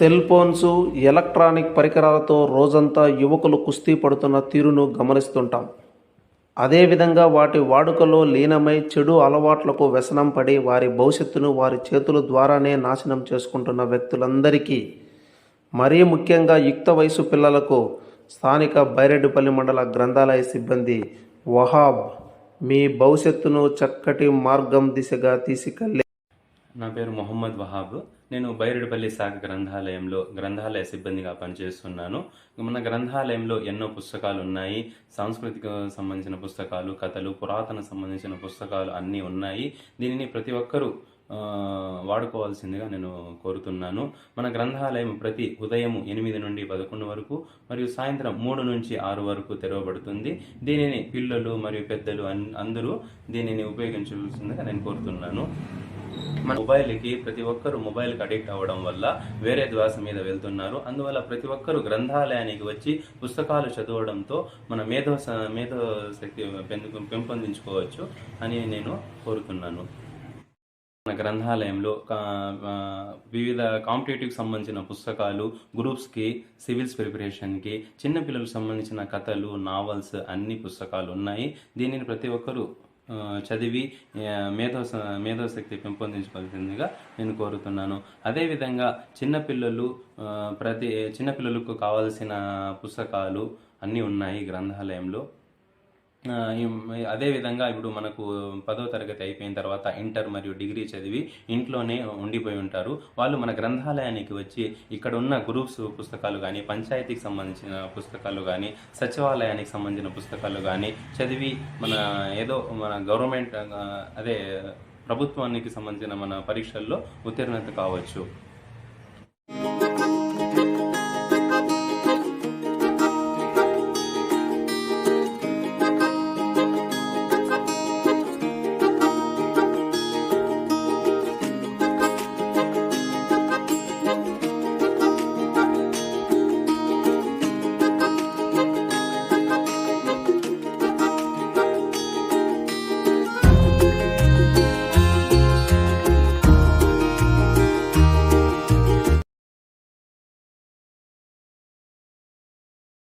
Cell phones electronic పరికరాలతో రోజంతా యువకులు కుస్తీ పడుతున్న తీరును గమనిస్తుంటాం. అదేవిధంగా వాటి వాడుకలో లీనమై చెడు అలవాట్లకు వ్యసనం పడి వారి భవిష్యత్తును వారి చేతుల ద్వారానే నాశనం చేసుకుంటున్న వ్యక్తులందరికీ మరీ ముఖ్యంగా యుక్త వయసు పిల్లలకు స్థానిక బైరెడ్డిపల్లి మండల గ్రంథాలయ సిబ్బంది వహాబ్ మీ భవిష్యత్తును చక్కటి మార్గం దిశగా తీసుకెళ్ళే నా పేరు మొహమ్మద్ వహాబ్. నేను బైరుడిపల్లి శాఖ గ్రంథాలయంలో గ్రంథాలయ సిబ్బందిగా పనిచేస్తున్నాను. మన గ్రంథాలయంలో ఎన్నో పుస్తకాలు ఉన్నాయి. సాంస్కృతిక సంబంధించిన పుస్తకాలు కథలు పురాతన సంబంధించిన పుస్తకాలు అన్నీ ఉన్నాయి. దీనిని ప్రతి ఒక్కరూ వాడుకోవాల్సిందిగా నేను కోరుతున్నాను. మన గ్రంథాలయం ప్రతి ఉదయం ఎనిమిది నుండి పదకొండు వరకు మరియు సాయంత్రం మూడు నుంచి ఆరు వరకు తెరవబడుతుంది. దీనిని పిల్లలు మరియు పెద్దలు అన్- అందరూ దీనిని ఉపయోగించవలసిందిగా నేను కోరుతున్నాను. మన మొబైల్కి ప్రతి ఒక్కరు మొబైల్కి అడిక్ట్ అవ్వడం వల్ల వేరే ద్వాస మీద వెళ్తున్నారు. అందువల్ల ప్రతి ఒక్కరు గ్రంథాలయానికి వచ్చి పుస్తకాలు చదవడంతో మన మేధో మేధో శక్తి పెంపొందించుకోవచ్చు అని నేను కోరుతున్నాను. మన గ్రంథాలయంలో వివిధ కాంపిటేటివ్ సంబంధించిన పుస్తకాలు గ్రూప్స్కి సివిల్స్ ప్రిపరేషన్కి చిన్నపిల్లలకు సంబంధించిన కథలు నావల్స్ అన్ని పుస్తకాలు ఉన్నాయి. దీనిని ప్రతి ఒక్కరూ చదివి మేధో మేధోశక్తి పెంపొందించుకోవాల్సిందిగా నేను కోరుతున్నాను. అదేవిధంగా చిన్నపిల్లలు ప్రతి చిన్నపిల్లలకు కావాల్సిన పుస్తకాలు అన్నీ ఉన్నాయి గ్రంథాలయంలో. అదేవిధంగా అదే విధంగా ఇప్పుడు మనకు పదో తరగతి అయిపోయిన తర్వాత ఇంటర్ మరియు డిగ్రీ చదివి ఇంట్లోనే ఉండిపోయి ఉంటారు. వాళ్ళు మన గ్రంథాలయానికి వచ్చి ఇక్కడ ఉన్న గ్రూప్స్ పుస్తకాలు కానీ పంచాయతీకి సంబంధించిన పుస్తకాలు కానీ సచివాలయానికి సంబంధించిన పుస్తకాలు కానీ చదివి మన ఏదో మన గవర్నమెంట్ అదే ప్రభుత్వానికి సంబంధించిన మన పరీక్షల్లో ఉత్తీర్ణత కావచ్చు.